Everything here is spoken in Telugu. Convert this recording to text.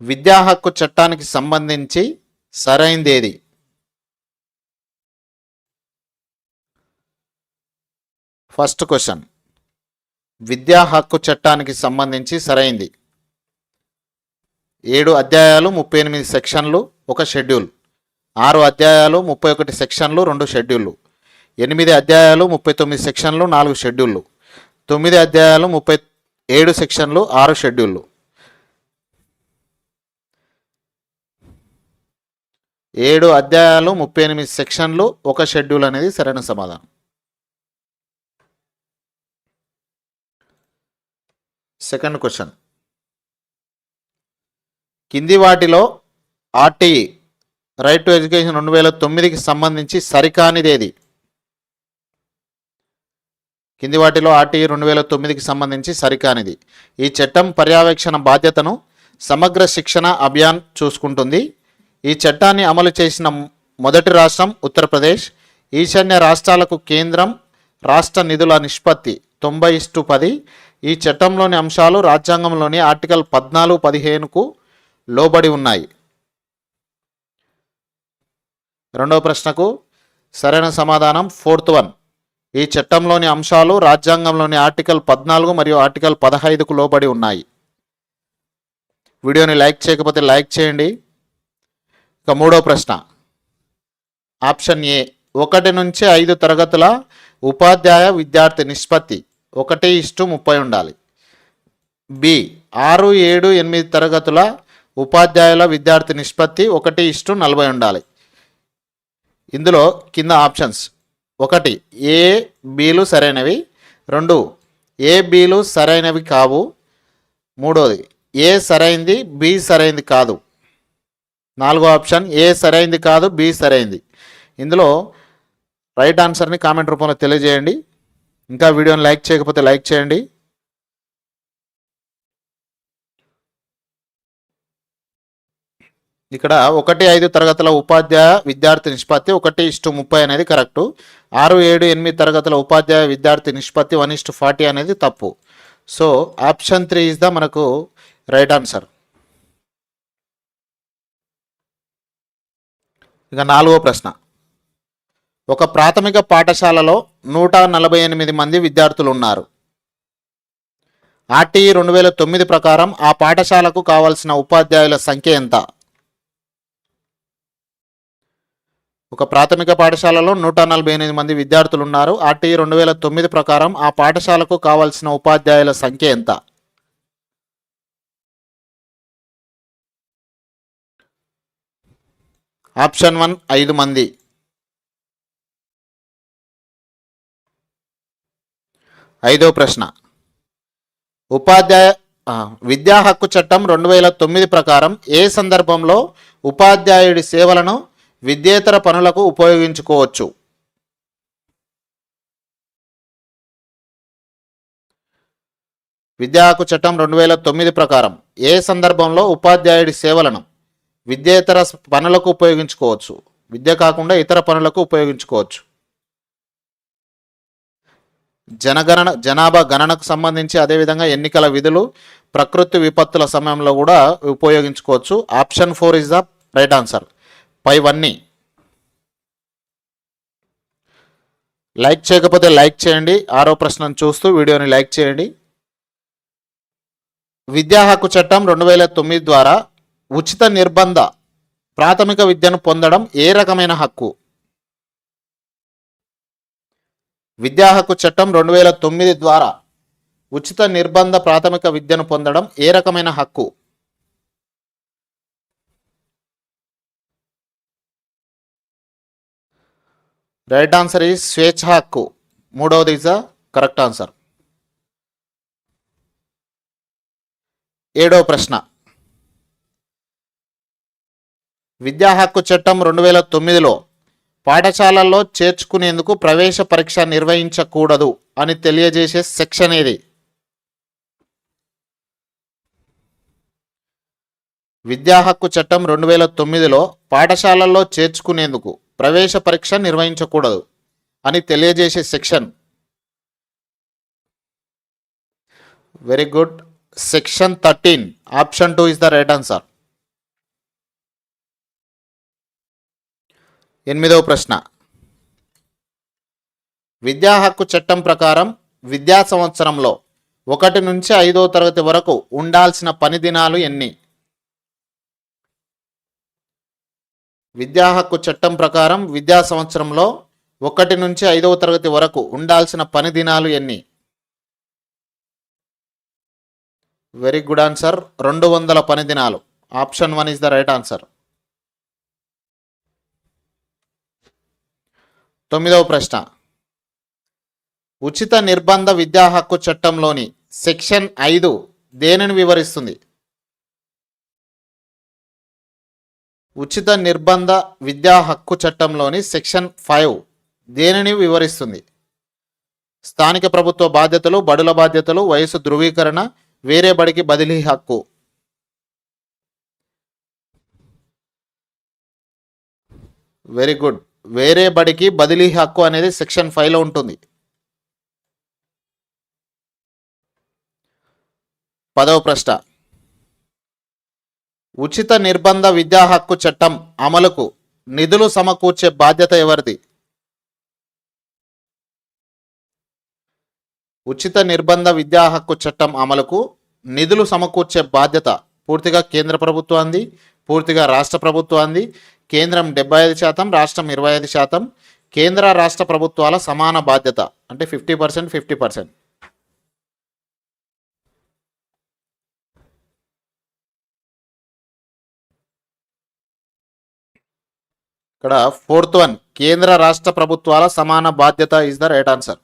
విద్యా హక్కు చట్టానికి సంబంధించి సరైందేది? First question. విద్యా హక్కు చట్టానికి సంబంధించి సరైంది. ఏడు అధ్యాయాలు ముప్పై ఎనిమిది సెక్షన్లు ఒక షెడ్యూల్. ఆరు అధ్యాయాలు ముప్పై ఒకటి సెక్షన్లు రెండు షెడ్యూళ్ళు. ఎనిమిది అధ్యాయాలు ముప్పై తొమ్మిది సెక్షన్లు నాలుగు షెడ్యూళ్ళు. తొమ్మిది అధ్యాయాలు ముప్పై ఏడు సెక్షన్లు ఆరు షెడ్యూళ్ళు. ఏడు అధ్యాయాలు ముప్పై ఎనిమిది సెక్షన్లు ఒక షెడ్యూల్ అనేది సరైన సమాధానం. సెకండ్ క్వశ్చన్ కింది వాటిలో ఆర్టీఈ రైట్ టు ఎడ్యుకేషన్ రెండు వేల తొమ్మిదికి సంబంధించి సరికానిదేది? కింది వాటిలో ఆర్టీఈ రెండు వేల తొమ్మిదికి సంబంధించి సరికానిది. ఈ చట్టం పర్యవేక్షణ బాధ్యతను సమగ్ర శిక్షణ అభియాన్ చూసుకుంటుంది. ఈ చట్టాన్ని అమలు చేసిన మొదటి రాష్ట్రం ఉత్తరప్రదేశ్ ఈశాన్య రాష్ట్రాలకు కేంద్రం రాష్ట్ర నిధుల నిష్పత్తి తొంభై ఇస్టు పది. ఈ చట్టంలోని అంశాలు రాజ్యాంగంలోని ఆర్టికల్ పద్నాలుగు పదిహేనుకు లోబడి ఉన్నాయి. రెండవ ప్రశ్నకు సరైన సమాధానం ఫోర్త్ వన్. ఈ చట్టంలోని అంశాలు రాజ్యాంగంలోని ఆర్టికల్ పద్నాలుగు మరియు ఆర్టికల్ పదహైదుకు లోబడి ఉన్నాయి. వీడియోని లైక్ చేయకపోతే లైక్ చేయండి. ఇక మూడో ప్రశ్న. ఆప్షన్ ఏ ఒకటి నుంచి ఐదు తరగతుల ఉపాధ్యాయ విద్యార్థి నిష్పత్తి ఒకటి ఇష్టు ముప్పై ఉండాలి. బి ఆరు ఏడు ఎనిమిది తరగతుల ఉపాధ్యాయుల విద్యార్థి నిష్పత్తి ఒకటి ఇష్టు నలభై ఉండాలి. ఇందులో కింద ఆప్షన్స్. ఒకటి ఏ బీలు సరైనవి. రెండు ఏ బీలు సరైనవి కావు. మూడోది ఏ సరైంది బి సరైంది కాదు. నాలుగో ఆప్షన్ ఏ సరైంది కాదు బి సరైంది. ఇందులో రైట్ ఆన్సర్ని కామెంట్ రూపంలో తెలియజేయండి. ఇంకా వీడియోని లైక్ చేయకపోతే లైక్ చేయండి. ఇక్కడ ఒకటి ఐదు తరగతుల ఉపాధ్యాయ విద్యార్థి నిష్పత్తి ఒకటి ఇష్టు ముప్పై అనేది కరెక్టు. ఆరు ఏడు ఎనిమిది తరగతుల ఉపాధ్యాయ విద్యార్థి నిష్పత్తి వన్ ఇష్టు ఫార్టీ అనేది తప్పు. So option three is the మనకు రైట్ ఆన్సర్. ఇక నాలుగో ప్రశ్న. ఒక ప్రాథమిక పాఠశాలలో నూట నలభై ఎనిమిది మంది విద్యార్థులు ఉన్నారు. ఆర్టీఈ రెండు వేల తొమ్మిది ప్రకారం ఆ పాఠశాలకు కావాల్సిన ఉపాధ్యాయుల సంఖ్య ఎంత? ఒక ప్రాథమిక పాఠశాలలో నూట నలభై ఎనిమిది మంది విద్యార్థులు ఉన్నారు. ఆర్టీఈ రెండు వేల తొమ్మిది ప్రకారం ఆ పాఠశాలకు కావాల్సిన ఉపాధ్యాయుల సంఖ్య ఎంత? ఆప్షన్ వన్ ఐదు మంది. ఐదో ప్రశ్న. ఉపాధ్యాయ విద్యా హక్కు చట్టం రెండు వేల తొమ్మిది ప్రకారం ఏ సందర్భంలో ఉపాధ్యాయుడి సేవలను విద్యేతర పనులకు ఉపయోగించుకోవచ్చు? విద్యా హక్కు చట్టం రెండు వేల తొమ్మిది ప్రకారం ఏ సందర్భంలో ఉపాధ్యాయుడి సేవలను విద్యేతర పనులకు ఉపయోగించుకోవచ్చు. విద్య కాకుండా ఇతర పనులకు ఉపయోగించుకోవచ్చు. జనగణన జనాభా గణనకు సంబంధించి అదేవిధంగా ఎన్నికల విధులు ప్రకృతి విపత్తుల సమయంలో కూడా ఉపయోగించుకోవచ్చు. Option four is the right answer. పైవన్నీ లైక్ చేయకపోతే లైక్ చేయండి. ఆరో ప్రశ్నను చూస్తూ వీడియోని లైక్ చేయండి. విద్యా హక్కు చట్టం రెండు వేల తొమ్మిది ద్వారా ఉచిత నిర్బంధ ప్రాథమిక విద్యను పొందడం ఏ రకమైన హక్కు? విద్యా హక్కు చట్టం రెండు వేల తొమ్మిది ద్వారా ఉచిత నిర్బంధ ప్రాథమిక విద్యను పొందడం ఏ రకమైన హక్కు? రైట్ ఆన్సర్ ఈజ్ స్వేచ్ఛ హక్కు. మూడవది ఇస్ ద కరెక్ట్ ఆన్సర్. ఏడవ ప్రశ్న. విద్యా హక్కు చట్టం రెండు వేల తొమ్మిదిలో పాఠశాలల్లో చేర్చుకునేందుకు ప్రవేశ పరీక్ష నిర్వహించకూడదు అని తెలియజేసే సెక్షన్ ఏది? విద్యా హక్కు చట్టం రెండు వేల తొమ్మిదిలో పాఠశాలల్లో చేర్చుకునేందుకు ప్రవేశ పరీక్ష నిర్వహించకూడదు అని తెలియజేసే section. Very good. Section thirteen. Option two is the right answer. ఎనిమిదవ ప్రశ్న. విద్యా హక్కు చట్టం ప్రకారం విద్యా సంవత్సరంలో ఒకటి నుంచి ఐదవ తరగతి వరకు ఉండాల్సిన పని దినాలు ఎన్ని? విద్యా హక్కు చట్టం ప్రకారం విద్యా సంవత్సరంలో ఒకటి నుంచి ఐదవ తరగతి వరకు ఉండాల్సిన పని దినాలు ఎన్ని? Very good answer. రెండు వందల పని దినాలు. Option one is the right answer. తొమ్మిదవ ప్రశ్న. ఉచిత నిర్బంధ విద్యా హక్కు చట్టంలోని సెక్షన్ ఐదు దేనిని వివరిస్తుంది? ఉచిత నిర్బంధ విద్యా హక్కు చట్టంలోని సెక్షన్ ఫైవ్ దేనిని వివరిస్తుంది? స్థానిక ప్రభుత్వ బాధ్యతలు బడుల బాధ్యతలు వయసు ధృవీకరణ వేరే బడికి బదిలీ హక్కు. వెరీ గుడ్ వేరే బడికి బదిలీ హక్కు అనేది సెక్షన్ ఫైవ్లో ఉంటుంది. పదవ ప్రశ్న. ఉచిత నిర్బంధ విద్యా హక్కు చట్టం అమలుకు నిధులు సమకూర్చే బాధ్యత ఎవరిది? ఉచిత నిర్బంధ విద్యా హక్కు చట్టం అమలుకు నిధులు సమకూర్చే బాధ్యత పూర్తిగా కేంద్ర ప్రభుత్వాన్ని పూర్తిగా రాష్ట్ర ప్రభుత్వాన్ని కేంద్రం డెబ్బై ఐదు శాతం రాష్ట్రం ఇరవై ఐదు శాతం కేంద్ర రాష్ట్ర ప్రభుత్వాల సమాన బాధ్యత. అంటే ఫిఫ్టీ పర్సెంట్ ఫిఫ్టీ పర్సెంట్. ఇక్కడ ఫోర్త్ వన్ కేంద్ర రాష్ట్ర ప్రభుత్వాల సమాన బాధ్యత ఇస్ ద రైట్ ఆన్సర్